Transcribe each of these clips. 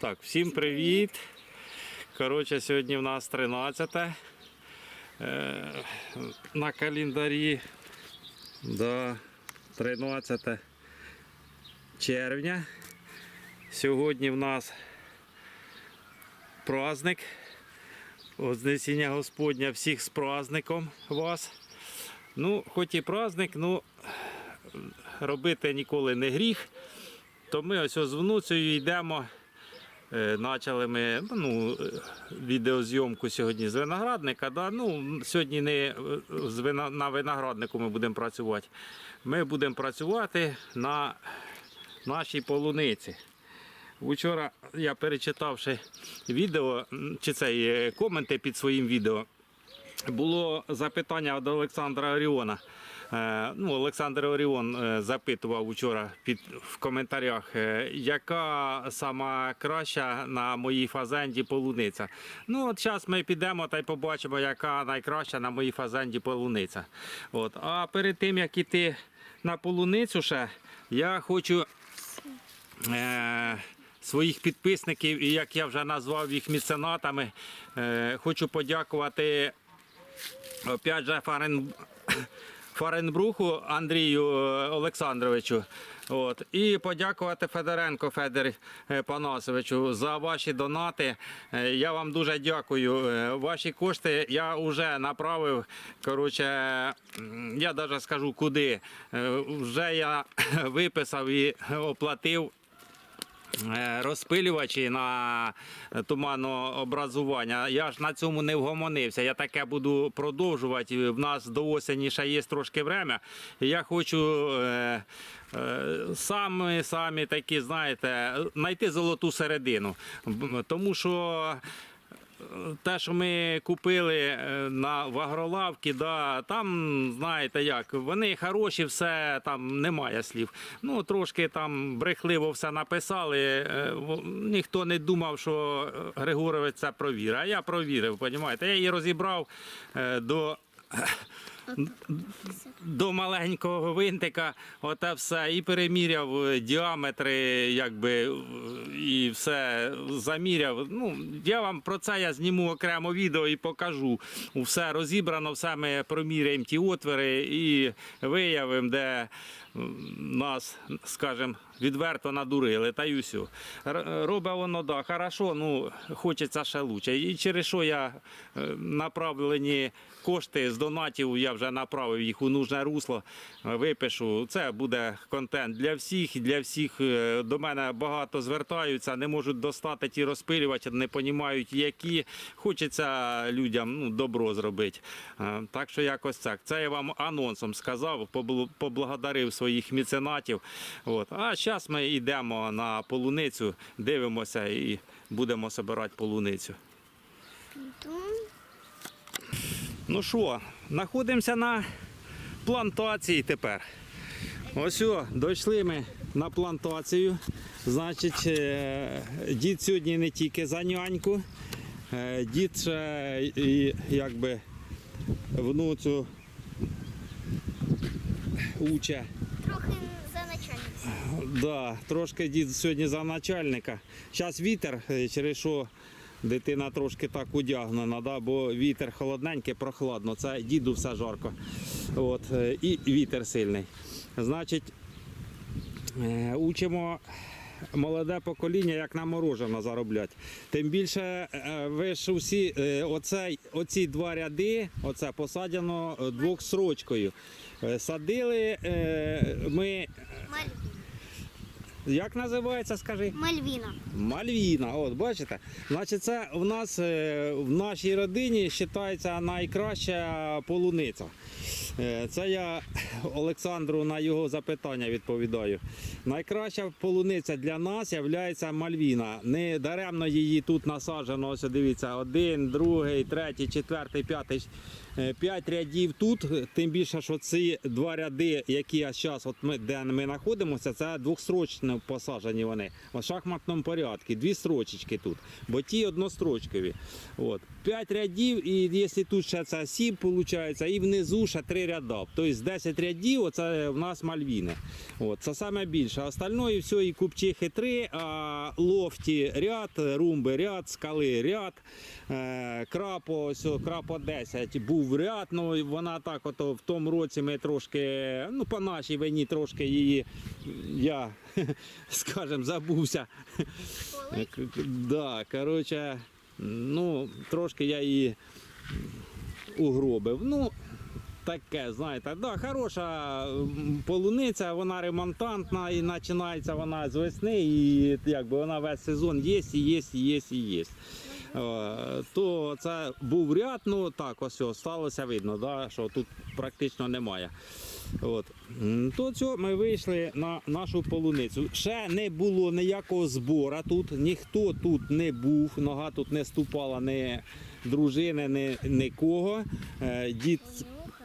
Так, всім привіт. Коротше, сьогодні в нас 13 е, на календарі до 13 червня. Сьогодні в нас праздник. Вознесіння Господня всіх з праздником вас. Ну, хоч і праздник, ну робити ніколи не гріх. То ми ось з внуцею йдемо. Е, Почали ми ну, е, відеозйомку сьогодні з виноградника. Да? Ну, сьогодні не е, з вина- на винограднику ми будемо працювати. Ми будемо працювати на нашій полуниці. Вчора я перечитавши відео, чи цей коменти під своїм відео, було запитання від Олександра Оріона. Е, Ну, Олександр Оріон е, запитував вчора під, в коментарях, е, яка сама краща на моїй фазенді полуниця. Ну, от зараз ми підемо та й побачимо, яка найкраща на моїй фазенді полуниця. От. А перед тим, як іти на полуницю ще, я хочу е, своїх підписників, і як я вже назвав їх меценатами, е, хочу подякувати опять же Фарен... Фаренбруху Андрію е, Олександровичу. От. І подякувати Федоренко Федорі е, Панасовичу за ваші донати. Е, Я вам дуже дякую. Ваші кошти я вже направив. Коротше, я навіть скажу куди. Вже я виписав і оплатив розпилювачі на туманообразування. Я ж на цьому не вгомонився. Я таке буду продовжувати. В нас до осені ще є трошки время. Я хочу е, е, самі, самі такі, знаєте, знайти золоту середину. Тому що. Те, що ми купили е, на в агролавці, да, там, знаєте як, вони хороші, все, там немає слів. Ну, трошки там брехливо все написали. е, Ніхто не думав, що е, Григорович це провірить. А я провірив, розумієте? Я її розібрав до. До маленького винтика, оте все, і переміряв е, діаметри, якби е, і все заміряв. Ну, я вам про це я зніму окремо відео і покажу. Все розібрано, все ми проміряємо ті отвори і виявимо, де нас, скажімо, відверто надурили, та й усю. Робить воно да, хорошо, ну хочеться ще лучше. І через що я е, направлені кошти з донатів, я вже направив їх у нужне русло, випишу. Це буде контент для всіх. Для всіх е, до мене багато звертаються, не можуть достати ті розпилювачі, не розуміють, які. Хочеться людям ну, добро зробити. Е, Так що якось так. Це я вам анонсом сказав, поблагодарив своїх меценатів. От. А зараз ми йдемо на полуницю, дивимося і будемо збирати полуницю. Ну що, знаходимося на плантації тепер. Ось о, дійшли ми на плантацію. Значить, е, дід сьогодні не тільки за няньку, е, дід ще і якби внуцю уче. Трохи за начальницю. Да, трошки дід сьогодні за начальника. Зараз вітер, е, через що дитина трошки так одягнена, да, бо вітер холодненький, прохладно. Це діду все жарко. От, е, і вітер сильний. Значить, е, учимо молоде покоління, як на морожено заробляти. Тим більше, е, ви ж усі, е, оцей, оці два ряди, оце посаджено двохсрочкою. Е, Садили ми. Як називається, скажи? Мальвіна. Мальвіна. От бачите? Значить, це в нас е, в нашій родині вважається найкраща полуниця. Е, Це я Олександру на його запитання відповідаю. Найкраща полуниця для нас є Мальвіна. Не даремно її тут насаджено. Ось дивіться, один, другий, третій, четвертий, п'ятий 5 рядів тут, тим більше, що ці два ряди, які зараз, от ми, де ми знаходимося, це двохстрочно посаджені вони. В шахматному порядку, дві строчечки тут, бо ті однострочкові. От. 5 рядів, і якщо тут ще це 7, виходить, і внизу ще 3 ряда. Тобто 10 рядів, оце в нас мальвіни. От, це саме більше. Остальное все і купчихи 3, а лофті ряд, румби ряд, скали ряд, е, крапо, о, крапо 10 був ряд, ну вона так от в тому році ми трошки, ну по нашій війні трошки її, я, скажем, забувся. Да, коротше, ну, трошки я її угробив. Ну, таке, знаєте, да, хороша полуниця, вона ремонтантна і починається вона з весни, і якби вона весь сезон є, і є, і є, і є. Е, То це був ряд, ну так, ось сталося видно, да, що тут практично немає. От. То цього ми вийшли на нашу полуницю. Ще не було ніякого збору тут, ніхто тут не був, нога тут не ступала ні дружини, ні нікого. Е, Дід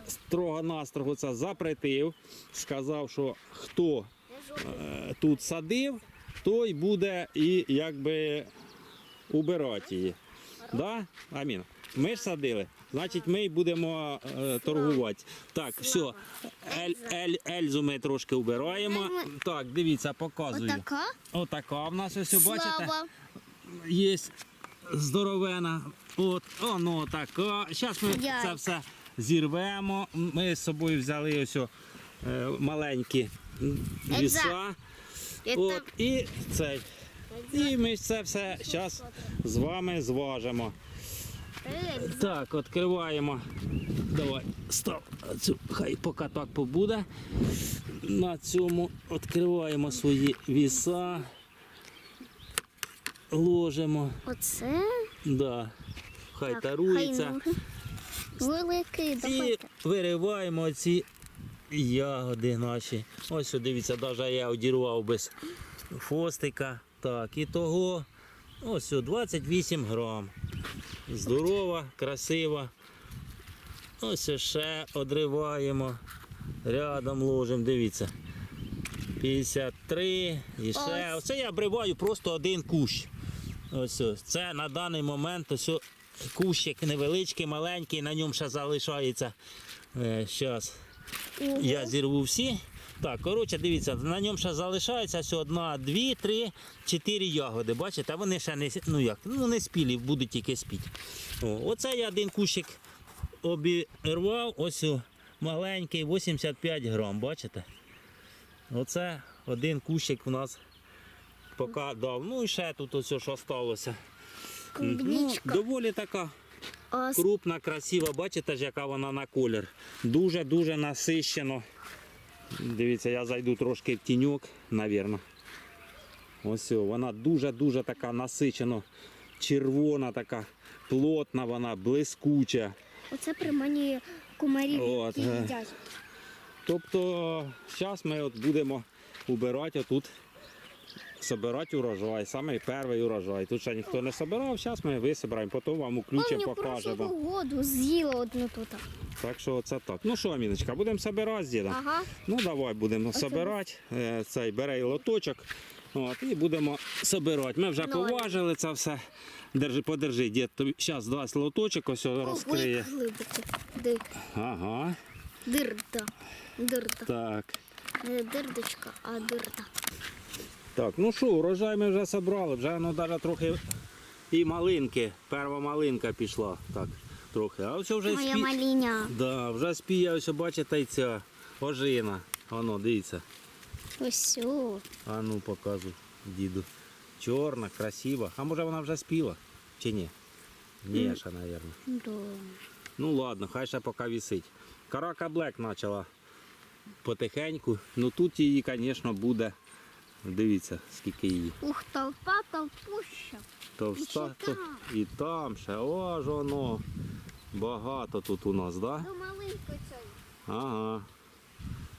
строго-настрого це запретив, сказав, що хто е, тут садив, той буде і якби убирати її. Да? Амін. Ми ж садили, значить ми й будемо е, торгувати. Так, все. Ель, ель, Ельзу ми трошки вбираємо. Так, дивіться, показую. Отака. Отака в нас ось, бачите, є здоровена. От, оно така. Зараз ми Яй. це все зірвемо. Ми з собою взяли ось о, е, маленькі віса. От, і цей. І ми це все зараз з вами зважимо. Так, відкриваємо. Давай, став. Цю, хай поки так побуде. На цьому відкриваємо свої віса. Ложимо. Оце. Да. Хай Так, тарується. хай Великий, І вириваємо ці ягоди наші. Ось дивіться, навіть я одірвав без фостика. Так, і того ось 28 грам. Здорова, красива. Ось ще одриваємо. Рядом ложимо, дивіться. 53 і ще. Ось. Оце я обриваю просто один кущ. Ось ось. Це на даний момент ось кущик невеличкий, маленький, на ньому ще залишається. Зараз Ого. я зірву всі. Так, коротше, дивіться, на ньому ще залишається ось одна, дві, три, чотири ягоди. Бачите, вони ще не, ну як, ну не спілі, будуть тільки спіти. О, оце я один кущик обірвав, ось маленький, 85 грам, бачите? Оце один кущик у нас поки дав. Ну і ще тут ось що сталося. Ну, доволі така крупна, красива, бачите ж, яка вона на колір. Дуже-дуже насищено. Дивіться, я зайду трошки в тіньок, мабуть. Ось вона дуже-дуже така насичено червона, така плотна, вона блискуча. Оце приманює кумарів, От, які е. їдять. Тобто, зараз ми от будемо убирати отут, собирати урожай, саме перший урожай. Тут ще ніхто не собирав, зараз ми висобираємо, потім вам включимо, прошлого покажемо. году з'їла одну тут. Так що це так. Ну що, Аміночка, будемо собирати з дідом? Ага. Ну давай будемо собирати. Е, Цей бери лоточок. От, і будемо собирати. Ми вже Ноль. поважили це все. Держи, подержи, дід тобі зараз дасть лоточок, ось його Ой, розкриє. глибоко. Ди- Ага, Дирда. Дирда. так. Не дирдочка, а дирда. Так, ну що, урожай ми вже собрали, вже ну навіть трохи і малинки. Перша малинка пішла. Так, трохи. А все вже Моя спі... маліня. да, вже спіє, ось бачите, і ця ожина. Воно, дивіться. Ось. А ну показуй діду. Чорна, красива. А може вона вже спіла? Чи ні? Ні, ще, мабуть. Да. Ну ладно, хай ще поки висить. Карака Блек почала потихеньку. Ну тут її, звісно, буде. Дивіться, скільки її. Ух, толпа толпуща. Товста, І то, і там ще. О, ж воно. Багато тут у нас, так? Да? Ну, маленько цей. Ага.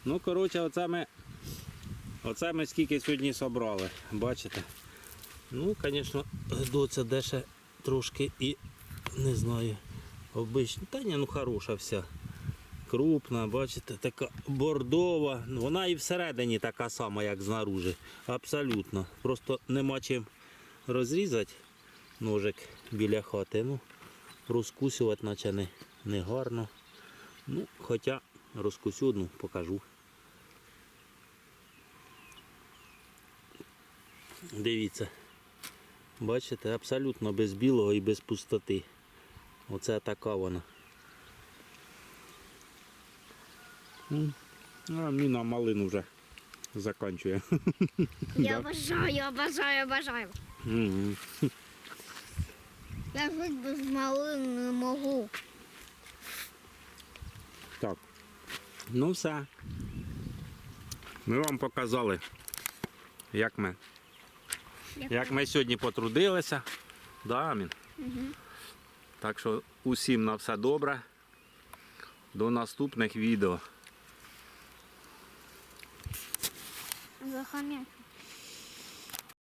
Ну, коротше, оце ми, оце ми скільки сьогодні собрали. Бачите? Ну, звісно, доця де ще трошки і не знаю. Обична, та ні, ну хороша вся. Крупна, бачите, така бордова. Вона і всередині така сама, як знаружи. Абсолютно. Просто нема чим розрізати ножик біля хати. Ну, розкусувати, наче не, не гарно. Ну, хоча розкусю одну, покажу. Дивіться. Бачите, абсолютно без білого і без пустоти. Оце така вона. А міна малину вже закінчує. Я обожаю, обожаю, обожаю. Мгм. Я жити без малини не можу. Так. Ну все. Ми вам показали, як ми, як ми сьогодні потрудилися. Да, Амін? Так що усім на все добре. До наступних відео. 吃个画面